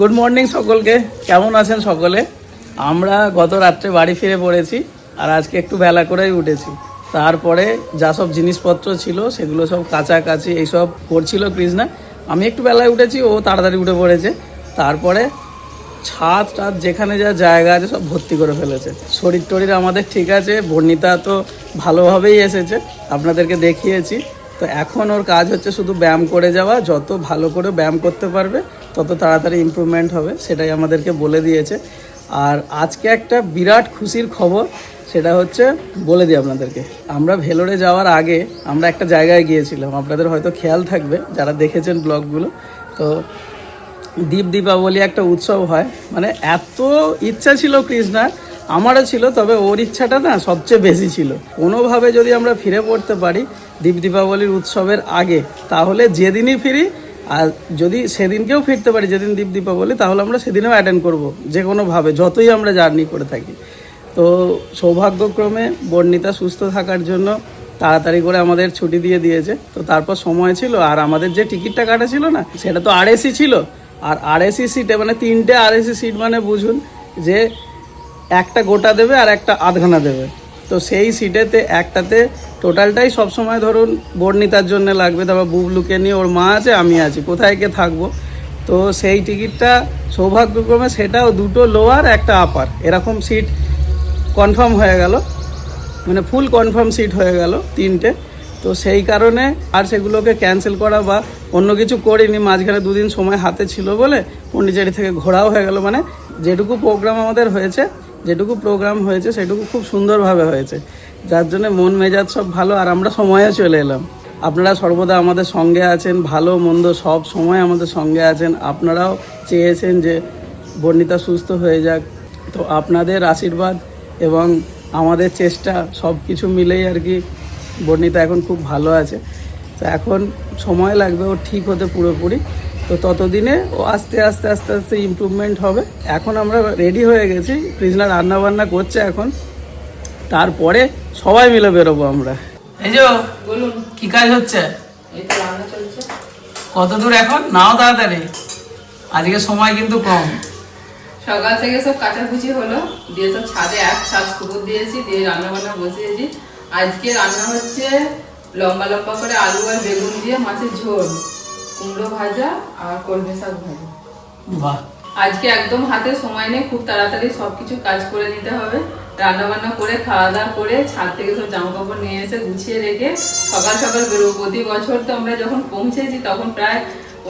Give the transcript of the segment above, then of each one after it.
Good morning সকলকে। কেমন আছেন সকলে? আমরা গত রাত্রে বাড়ি ফিরে পড়েছি আর আজকে একটু বেলা করেই উঠেছি। তারপরে যা সব জিনিসপত্র ছিল সেগুলো সব কাছাকাছি এইসব করছিল কৃষ্ণা। আমি একটু বেলায় উঠেছি, ও তাড়াতাড়ি উঠে পড়েছে। তারপরে ছাদ টাদ যেখানে যা জায়গা আছে সব ভর্তি করে ফেলেছে। শরীর টরীর আমাদের ঠিক আছে, বর্ণিতা তো ভালোভাবেই এসেছে। আপনাদেরকে দেখিয়েছি। তো এখন ওর কাজ হচ্ছে শুধু ব্যায়াম করে যাওয়া, যত ভালো করে ব্যায়াম করতে পারবে, তত তাড়াতাড়ি ইমপ্রুভমেন্ট হবে, সেটাই আমাদেরকে বলে দিয়েছে। আর আজকে একটা বিরাট খুশির খবর, সেটা হচ্ছে বলে দিই আপনাদেরকে। আমরা ভেলোরে যাওয়ার আগে আমরা একটা জায়গায় গিয়েছিলাম, আপনাদের হয়তো খেয়াল থাকবে যারা দেখেছেন ব্লগগুলো। তো দীপ দীপাবলি একটা উৎসব হয় মানে এত ইচ্ছা ছিল কৃষ্ণার আমারও ছিল, তবে ওর ইচ্ছাটা না সবচেয়ে বেশি ছিল। কোনোভাবে যদি আমরা ফিরে পড়তে পারি দীপ দীপাবলির উৎসবের আগে, তাহলে যেদিনই ফিরি, আর যদি সেদিনকেও ফিরতে পারি যেদিন দীপ দীপাবলি, তাহলে আমরা সেদিনেও অ্যাটেন্ড করব যে কোনোভাবে যতই আমরা জার্নি করে থাকি। তো সৌভাগ্যক্রমে বর্ণিতা সুস্থ থাকার জন্য তাড়াতাড়ি করে আমাদের ছুটি দিয়ে দিয়েছে। তো তারপর সময় ছিল, আর আমাদের যে টিকিটটা কাটা ছিল না, সেটা তো আরএসি ছিল। আর আরএসি সিটে মানে তিনটে আরএসি সিট মানে বুঝুন যে একটা গোটা দেবে আর একটা আধখানা দেবে। তো সেই সিটেতে একটাতে টোটালটাই সবসময় ধরুন বর্ণিতার জন্য লাগবে, তারপর বুবলুকে নিয়ে ওর মা আছে, আমি আছি, কোথায় কে থাকব? তো সেই টিকিটটা সৌভাগ্যক্রমে সেটাও দুটো লোয়ার একটা আপার এরকম সিট কনফার্ম হয়ে গেল। মানে ফুল কনফার্ম সিট হয়ে গেল তিনটে। তো সেই কারণে আর সেগুলোকে ক্যান্সেল করা বা অন্য কিছু করিনি, মাঝখানে দুদিন সময় হাতে ছিল বলে পন্ডিচেরি থেকে ঘোরাও হয়ে গেল। মানে যেটুকু প্রোগ্রাম আমাদের হয়েছে যেটুকু প্রোগ্রাম হয়েছে, সেটুকু খুব সুন্দরভাবে হয়েছে। যার জন্য মন মেজাজ সব ভালো, আর আমরা সময়ে চলে এলাম। আপনারা সর্বদা আমাদের সঙ্গে আছেন, ভালো, মন্দ সব সময় আমাদের সঙ্গে আছেন। আপনারাও চেয়েছেন যে বর্ণিতা সুস্থ হয়ে যাক। তো আপনাদের আশীর্বাদ এবং আমাদের চেষ্টা, সব কিছু মিলেই আর কি বর্ণিতা এখন খুব ভালো আছে। তো এখন সময় লাগবে, ও ঠিক হতে পুরোপুরি। তো ততদিনে ও আস্তে আস্তে আস্তে আস্তে ইমপ্রুভমেন্ট হবে। এখন আমরা রেডি হয়ে গেছি। কৃষ্ণা রান্না বান্না করছে এখন। তারপরে সবাই মিলে বেরোবো আমরা। এই যে বলুন কি কাজ হচ্ছে? কত দূর এখন? নাও তাড়াতাড়ি। আজকে সময় কিন্তু কম। সকাল থেকে সব কাচাকুচি হলো। দিয়ে সব ছাদে এক ছাদ কুকুর দিয়েছি দিয়ে রান্না বান্না বসিয়েছি। আজকে রান্না হচ্ছে লম্বা লম্বা করে আলু আর বেগুন দিয়ে মাছের ঝোল। কুমড়ো ভাজা আর কলমি শাক ভাজা। বাহ। আজকে একদম হাতে সময় নেই খুব তাড়াতাড়ি সবকিছু কাজ করে নিতে হবে। রান্না বান্না করে খাওয়া দাওয়া করে ছাদ থেকে সব জামা কাপড় নিয়ে এসে গুছিয়ে রেখে সকাল সকাল বেরোবো প্রতি বছর তো আমরা যখন পৌঁছেছি তখন প্রায়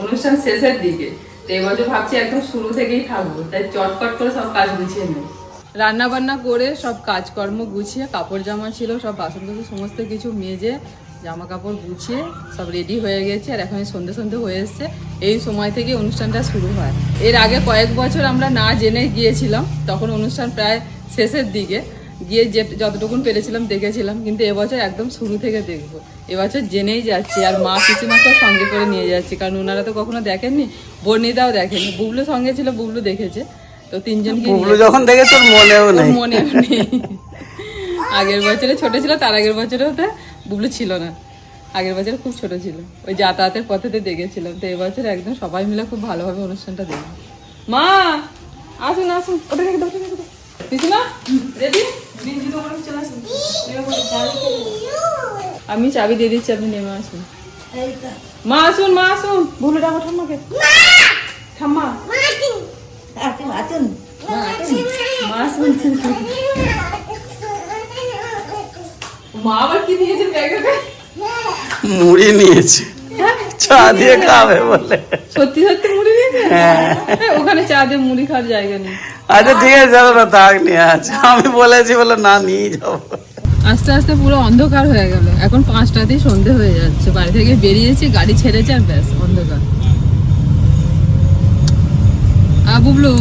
অনুষ্ঠান শেষের দিকে। তো এবছর ভাবছি একদম শুরু থেকেই থাকব তাই চটপট করে সব কাজ গুছিয়ে নেব। রান্না বান্না করে সব কাজকর্ম গুছিয়ে কাপড় জামা ছিল সব বাসন টাসন সমস্ত কিছু মেজে জামা কাপড় গুছিয়ে সব রেডি হয়ে গেছে আর এখন সন্ধে সন্ধে হয়ে এসছে। এই সময় থেকে অনুষ্ঠানটা শুরু হয়। এর আগে কয়েক বছর আমরা না জেনে গিয়েছিলাম তখন অনুষ্ঠান প্রায় শেষের দিকে। গিয়ে যে যতটুকুন পেরেছিলাম দেখেছিলাম কিন্তু এবছর একদম শুরু থেকে দেখব। এবছর জেনেই যাচ্ছি আর মা পিসিমাকেও সঙ্গে করে নিয়ে যাচ্ছি কারণ ওনারা তো কখনো দেখেননি বর্ণিতাও দেখেনি বুবলু সঙ্গে ছিল বুবলু দেখেছে। তো বুবলু যখন দেখে তোর মনেও নেই। মনে নেই। আগের বছরে ছোট ছিল তার আগের বছরে তো বুবলু ছিল না। আগের বছর খুব ছোট ছিল। ওই যাতায়াতের পথেতে দেখেছিলাম। তো এবছর একদম সবাই মিলে খুব ভালোভাবে অনুষ্ঠানটা দেখব। মা আসুন আসুন। ওটা রেখে দাও রেখে দাও। পিসিমা রেডি? আমি চাবি দিয়ে দিচ্ছি আপনি নেমে আসুন। মা আসুন মা আসুন। ভুলে ডাকো ঠাম্মাকে। ঠাম্মা। মা আসুন। মা আসুন। মা আবার কি দিয়েছেন ব্যাগে মুড়ি নিয়েছে। চা দিয়ে খাবে বলে। সত্যি সত্যি মুড়ি দিয়েছে? হ্যাঁ, ওখানে চা দিয়ে মুড়ি খাওয়ার জায়গা নেই। আচ্ছা ঠিক আছে চলো না থাক নিয়ে আছে আমি বলেছি বলে না নিয়ে যাব। আস্তে আস্তে পুরো অন্ধকার হয়ে গেল। এখন পাঁচটাতেই সন্ধে হয়ে যাচ্ছে। বাড়ি থেকে বেরিয়েছি গাড়ি ছেড়েছে আর ব্যাস অন্ধকার। আ বুবলু।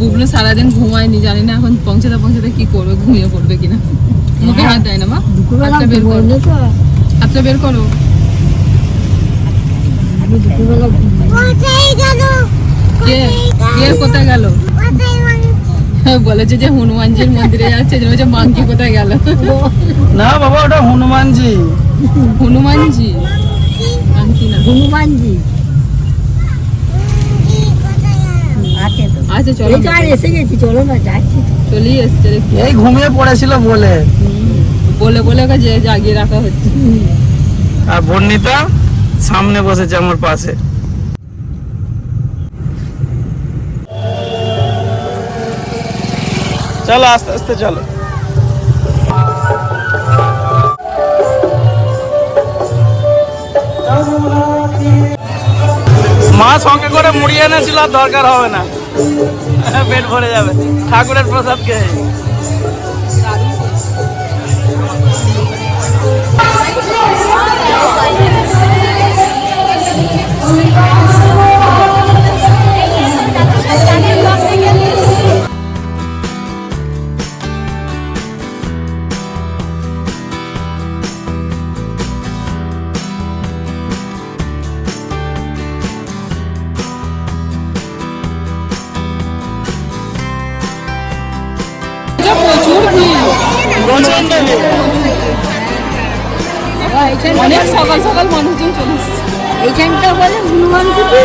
বুবলু সারাদিন ঘুমায়নি জানি না এখন পৌঁছাতে পৌঁছাতে কি করবে ঘুমিয়ে পড়বে কিনা। মুখে হাত দেয় না মা? হাতটা বের করো। হাতটা বের করো। কে? কে কোথায় গেল? বলেছে যে হনুমানজির মন্দিরে যাচ্ছে যে মাংকি কোথায় গেল? না বাবা ওটা হনুমানজি। হনুমানজি? মাংকি না। হনুমানজি। গেছে চলো এই তো আর এসে গেছি চলো না যাচ্ছি চলেই এসছে এই ঘুমিয়ে পড়েছিল বলে। বলে বলে ওকে যে জাগিয়ে রাখা হচ্ছে। আর বর্ণিতা সামনে বসেছে আমার পাশে। চলো আস্তে আস্তে চলো। মা সঙ্গে করে মুড়িয়ে এনেছিল আর দরকার হবে না। পেট ভরে যাবে ঠাকুরের প্রসাদ খেয়ে প্রচুর অনেক সকাল সকাল মানুষজন চলে এসছে। এইখানটা বলে হনুমান কুটি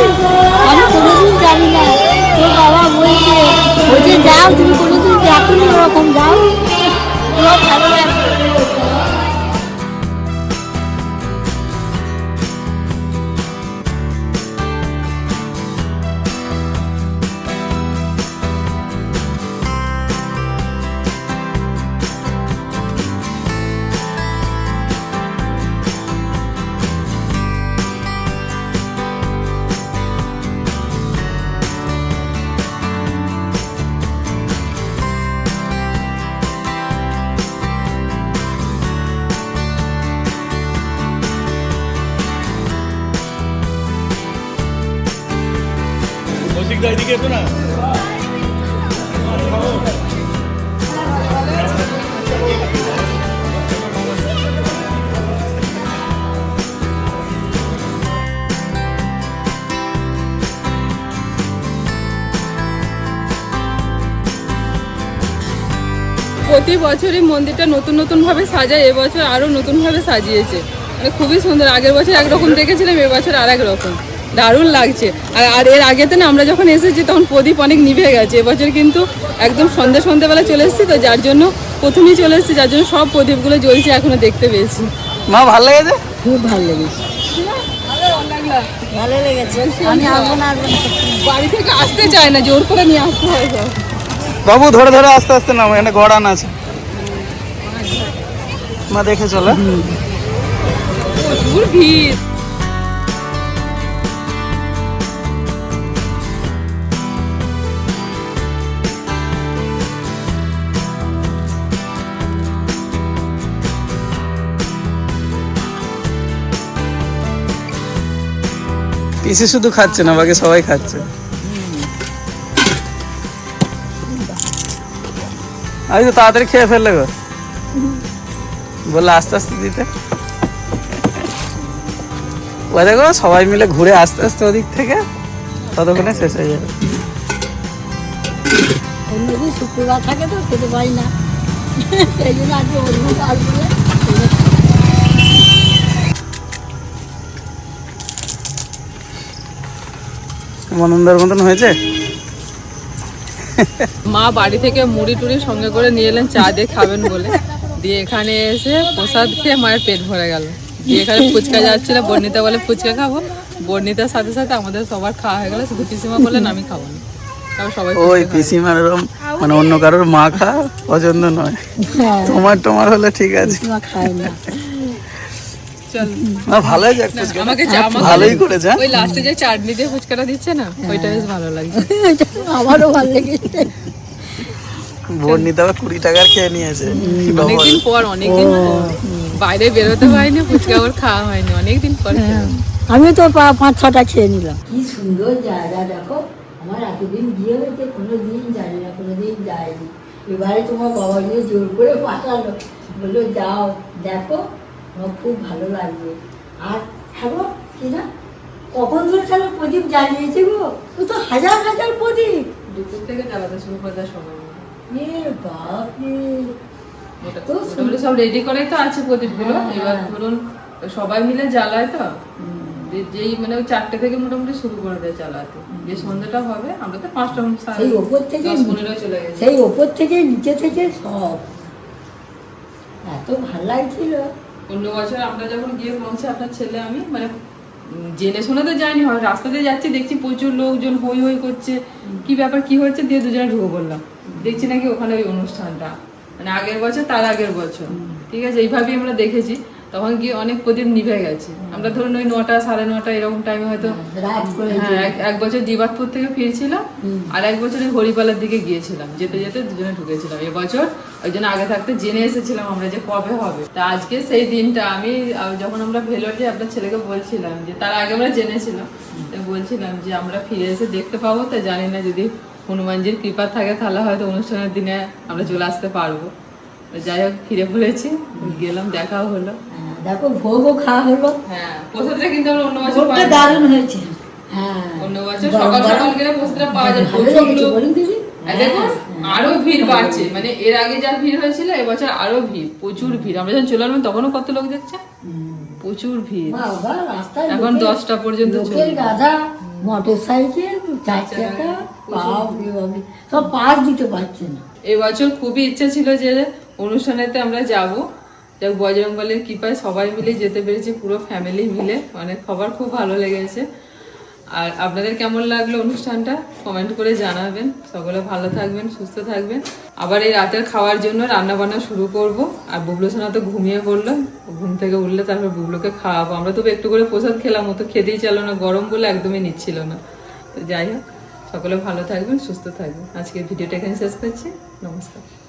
আমি কোনোদিন জানি না তোর বাবা বলছে বলছে যাও তুমি কোনোদিন দেখুন ওরকম যাও তোমার ভালো লাগবে প্রতি বছরই মন্দিরটা নতুন নতুন ভাবে সাজায়, এবছর আরও নতুন ভাবে সাজিয়েছে। মানে খুবই সুন্দর। আগের বছর একরকম দেখেছিলাম, এবছর আর এক রকম। দারুণ লাগছে। আর আর এর আগেতে না আমরা যখন এসেছি তখন প্রদীপ অনেক নিভে গেছে। এবছর কিন্তু একদম সন্ধ্যে সন্ধ্যেবেলা চলে এসেছি তো যার জন্য প্রথমেই চলে এসেছি যার জন্য সব প্রদীপগুলো জ্বলছে এখনও দেখতে পেয়েছি। মা ভালো লেগেছে? খুব ভালো লেগেছে। ভালো লেগেছে। আমি আসব না। বাড়ি থেকে আসতে চায় না জোর করে নিয়ে আসতে হয় সব। বাবু ধরে ধরে আস্তে আস্তে নামো এখানে গড়ান আছে। মা দেখে চলো। ভিড়। পিসি শুধু খাচ্ছে না, বাকি সবাই খাচ্ছে। আমি তো তাড়াতাড়ি খেয়ে ফেললে গো। বললে, আস্তে আস্তে দিতে। ও দেখো, সবাই মিলে ঘুরে আস্তে আস্তে ওদিক থেকে ততক্ষণে শেষ হয়ে যাবে। শুক্রবার থাকে তো খেতে পারি না। সেই জন্য আজকে অন্য কাজ বলে মনন্দার মতন হয়েছে? মা বাড়ি থেকে মুড়ি টুড়ি সঙ্গে করে নিয়ে এলেন চা দিয়ে খাবেন বলে। দিয়ে এখানে এসে প্রসাদ খেয়ে মায়ের পেট ভরে গেল। দিয়ে এখানে ফুচকা যাচ্ছিল বর্ণিতা বলে ফুচকা খাব? বর্ণিতার সাথে সাথে আমাদের সবার খাওয়া হয়ে গেল শুধু পিসিমা বললেন আমি খাব না। ওই। পিসিমার মানে অন্য কারোর মা খা পছন্দ নয়। হ্যাঁ। তোমার তোমার হলে ঠিক আছে। খায় না। চল না ভালোই যাক আমাকে ভালোই করেছে হ্যাঁ? ওই লাস্টে যে চাটনি দিয়ে ফুচকাটা দিচ্ছে না ওইটা বেশ ভালো লাগছে। আমারও ভালো লেগেছে। বর্ণিতা আবার কুড়ি টাকার খেয়ে নিয়েছে। অনেকদিন পর অনেকদিন বাইরে বেরোতে পারিনি ফুচকা ওর খাওয়া হয়নি অনেকদিন পর আমি তো পাঁচ ছটা খেয়ে নিলাম। কি সুন্দর জায়গা দেখো। আমার এতদিন বিয়ে হয়েছে কোনো দিন জানি না কোনো দিন যায়নি এবারে তোমার বাবা গিয়ে জোর করে পাঠালো। বলল যাও দেখো আমার খুব ভালো লাগবে। আর থাকো কি না? কখন ধরে খেলো প্রদীপ জ্বালিয়েছে গো। ও তো হাজার হাজার প্রদীপ। দুপুর থেকে জ্বালাতে শুরু করে দেয় এ ওটা সব রেডি করেই তো আছে প্রদীপগুলো। এবার ধরুন সবাই মিলে জ্বালায় তো। যেই মানে ওই চারটে থেকে মোটামুটি শুরু করে দেয় চালাতে যে সন্ধ্যাটা হবে আমরা তো পাঁচটা সেই ওপর থেকে চলে গেছে। সেই ওপর থেকে নিচে থেকে সব। এত ভালো লাগছিল। অন্য বছর আমরা যখন গিয়ে পৌঁছে আপনার ছেলে আমি মানে জেনে শুনে তো যাইনি হয় রাস্তাতে যাচ্ছি দেখছি প্রচুর লোকজন হই হই করছে। কি ব্যাপার কি হচ্ছে দিয়ে দুজনে ঢুকে বললাম দেখছি নাকি ওখানে ওই অনুষ্ঠানটা। মানে আগের বছর তার আগের বছর। ঠিক আছে এইভাবেই আমরা দেখেছি। তখন গিয়ে অনেক প্রদীপ নিভে গেছে। আমরা ধরুন ওই নটা সাড়ে নটা এরকম টাইমে হয়তো হ্যাঁ এক- এক বছর দিবাতপুর থেকে ফিরছিলাম আর এক বছর ওই হরিপালার দিকে গিয়েছিলাম। যেতে যেতে দুজনে ঢুকেছিলাম। এবছর ওই জন্য আগে থাকতে জেনে এসেছিলাম আমরা যে কবে হবে। তা আজকে সেই দিনটা আমি যখন আমরা ভেলোর যে আপনার ছেলেকে বলছিলাম যে তার আগে আমরা জেনেছিলাম। বলছিলাম যে আমরা ফিরে এসে দেখতে পাবো। তো জানি না যদি হনুমানজির কৃপা থাকে তাহলে হয়তো অনুষ্ঠানের দিনে আমরা চলে আসতে পারব। যাই হোক ফিরে পড়েছি গেলাম দেখাও হলো। হ্যাঁ, দেখো ভোগও খাওয়া হলো। হ্যাঁ প্রসাদটা কিন্তু আমরা অন্য বছর ভোগটা দারুণ হয়েছে। হ্যাঁ অন্য বছর সকাল সকাল গেলে প্রসাদটা পাওয়া যায় প্রচুর লোক বলুন দিদি। আর দেখুন আরও ভিড় বাড়ছে। মানে এর আগে যা ভিড় হয়েছিল এবছর আরও ভিড় প্রচুর ভিড়। আমরা যখন চলে আসলাম তখনও কত লোক দেখছে? প্রচুর ভিড়। এখন দশটা পর্যন্ত লোকের গাধা মোটর সাইকেল চার চাকা বাপরে বাপরে, সব দিতে পারছে না। এবছর খুবই ইচ্ছা ছিল যে অনুষ্ঠানেতে আমরা যাব। যাক, বজরংবলীর কৃপায় সবাই মিলে যেতে পেরেছি, পুরো ফ্যামিলি মিলে। অনেক খবর খুব ভালো লেগেছে। আর আপনাদের কেমন লাগল অনুষ্ঠানটা? কমেন্ট করে জানাবেন। সকলে ভালো থাকবেন, সুস্থ থাকবেন। আবার এই রাতের খাওয়ার জন্য রান্না বান্না শুরু করব। আর বুবলু সোনা তো ঘুমিয়ে পড়ল। ঘুম থেকে উঠলে তারপর বুবলুকে খাওয়াবো। আমরা তবে একটু করে প্রসাদ খেলাম, ও তো খেতেই চাইলো না। গরম বলে একদমই নিচ্ছিল না। তো যাই হোক, সকলে ভালো থাকবেন, সুস্থ থাকবেন। আজকে ভিডিওটা এখানে শেষ করছি। নমস্কার।